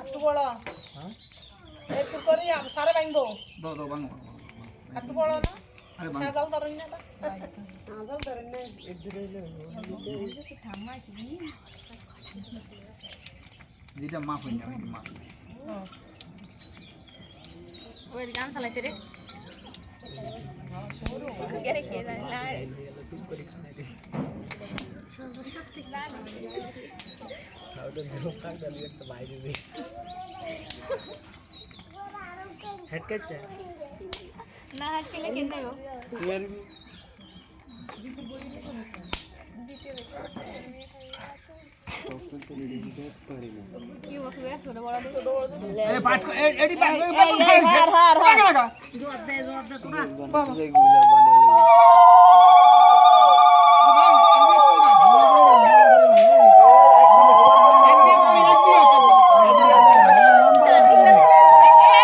একটু বড় একটু করে সারে ভাঙবো একটু বড় না ভেজাল ধরেন না। আদাল ধরেন না একটু যেটা মাপ হয়ে যাবে খেয়ে জানি না হেডকাচ্ছে কেলে কেন নেব কি